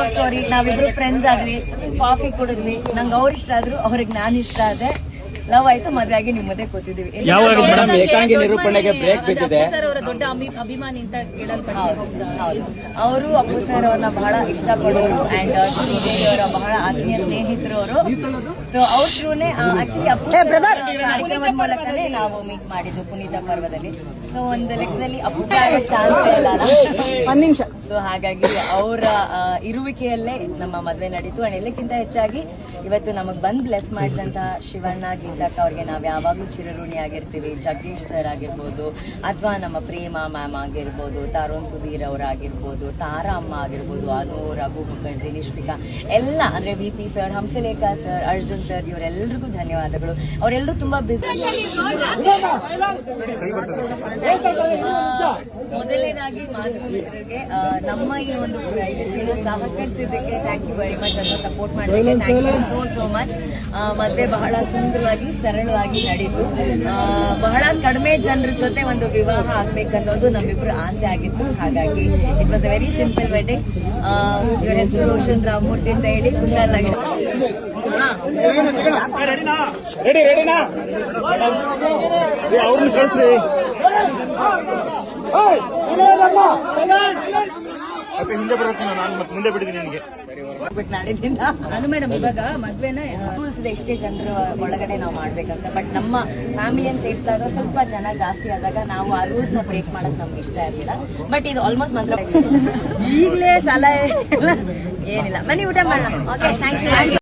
Love story ನಾವಿಬ್ರು friends ಆಗ್ಲಿ coffee ಕುಡಿದ್ವಿ. ನಂಗೆ ಅವ್ರ ಇಷ್ಟ ಆದ್ರು ಅವ್ರಿಗೆ ನಾನು ಇಷ್ಟ ಆದೆ. ಲವ್ ಆಯ್ತು. ಮದ್ವೆ ಆಗಿ ನಿಮ್ಮದೇ ಕೂತಿದ್ವಿ. ಯಾವಾಗ ಮೇಡಮ್ ಏಕಾಂಗಿ ನಿರೂಪಣೆಗೆ ಬ್ರೇಕ್ ಬಿದ್ದಿದೆ. ದೊಡ್ಡ ಅಭಿ- ಅಭಿಮಾನಿ ಅಂತ ಅವರು ಅಪ್ಪು ಸರ್ ಅವ್ರನ್ನ ಬಹಳ ಇಷ್ಟಪಡೋರು ಅಂಡ್ ಶ್ರೀದೇವಿ ಅವರ ಬಹಳ ಆತ್ಮೀಯ ಸ್ನೇಹಿತರು ಅವರು ಸೊ ಅವ್ರ ಥ್ರೂನೇ ಆಕ್ಚುಲಿ ಅಪ್ಪು ಕಾರ್ಯಕ್ರಮದ ಮೂಲಕನೇ ನಾವು ಮೀಟ್ ಮಾಡಿದ್ದು ಪುನೀತ ಪರ್ವದಲ್ಲಿ. ಸೊ ಒಂದು ಲೆಕ್ಕದಲ್ಲಿ ಅಪ್ಪು ಸರ್ ಚಾನ್ಸ್ ಇಲ್ಲ ಒಂದ್ ನಿಮಿಷ. ಸೊ ಹಾಗಾಗಿ ಅವರ ಇರುವಿಕೆಯಲ್ಲೇ ನಮ್ಮ ಮದ್ವೆ ನಡೀತು. ಅಂಡ್ ಎಲ್ಲಕ್ಕಿಂತ ಹೆಚ್ಚಾಗಿ ಇವತ್ತು ನಮಗ್ ಬಂದ್ ಬ್ಲೆಸ್ ಮಾಡಿದಂತಹ ಶಿವಣ್ಣ ಗೀತಕ್ಕ ಅವ್ರಿಗೆ ನಾವ್ ಯಾವಾಗ್ಲೂ ಚಿರಋಣಿ ಆಗಿರ್ತೀವಿ ಜಗದೀಶ್ ಸರ್ ಆಗಿರ್ಬೋದು ಅಥವಾ ನಮ್ಮ ಪ್ರೇಮ ಮ್ಯಾಮ್ ಆಗಿರ್ಬೋದು, ತರುಣ್ ಸುಧೀರ್ ಅವರಾಗಿರ್ಬೋದು, ತಾರಾ ಅಮ್ಮ ಆಗಿರ್ಬೋದು ಅನು ರಘು ಮುಖರ್ಜಿ ನಿಷ್ಪಿಕಾ ಎಲ್ಲ ಅಂದರೆ V P sir Hamsalekha sir Arjun sir ಇವರೆಲ್ಲರಿಗೂ ಧನ್ಯವಾದಗಳು. ಅವರೆಲ್ಲರೂ ತುಂಬಾ ಬಿಸಿ ಮೊದಲನೇದಾಗಿ ಮಾಧ್ಯಮ ನಮ್ಮ ಈ ಒಂದು ಸಹಕರಿಸಿದ್ದಕ್ಕೆ ಥ್ಯಾಂಕ್ ಯು ವೆರಿ ಮಚ್ ಅಂತ ಸಪೋರ್ಟ್ ಮಾಡೋದಕ್ಕೆ thank you so so much ಮತ್ತೆ ಬಹಳ ಸುಂದರವಾಗಿ, ಸರಳವಾಗಿ ನಡೀತು ಬಹಳ ಕಡಿಮೆ ಜನರ ಜೊತೆ ಒಂದು ವಿವಾಹ ಆಗ್ಬೇಕನ್ನೋದು ನಮ್ಮಿಬ್ರು ಆಸೆ ಆಗಿತ್ತು ಹಾಗಾಗಿ it was a very simple wedding ಇವ್ರ ಹೆಸರು ರೋಷನ್ ರಾಮಮೂರ್ತಿ ಅಂತ ಹೇಳಿ ಕುಶಾಲಾಗಿ ರೆಡಿ ರೆಡಿನಾ ಅವ್ರನ್ನ ಕಳ್ಸ್ರಿ ಹಿಂದೆ ಬರಬೇಕು ನಾನು ಮತ್ತೆ ಮುಂದೆ ಬಿಡ್ತೀನಿ ನಿನಗೆ. ಬಿಟ್ಟು ನಾಡಿದ್ದಿಂದ ನಾನು ಮೇಡಮ್ ಇವಾಗ ಮದ್ವೆನ ರೂಲ್ಸ್ ಇದೆ ಎಷ್ಟೇ ಜನರು ಒಳಗಡೆ ನಾವು ಮಾಡ್ಬೇಕಂತ ಬಟ್ ನಮ್ಮ ಫ್ಯಾಮಿಲಿಯನ್ನು ಸೇರಿಸಿದಾಗ ಸ್ವಲ್ಪ ಜನ ಜಾಸ್ತಿ ಆದಾಗ ನಾವು ಆ ರೂಲ್ಸ್ನ ಬ್ರೇಕ್ ಮಾಡೋದು ನಮ್ಗೆ ಇಷ್ಟ ಇರಲಿಲ್ಲ ಬಟ್ ಇದು ಆಲ್ಮೋಸ್ಟ್ ಮಂತ್ರ. ಈಗಲೇ ಸಲಹೆ. ಏನಿಲ್ಲ. ಬನ್ನಿ ಊಟ ಮಾಡೋಣ. Okay thank you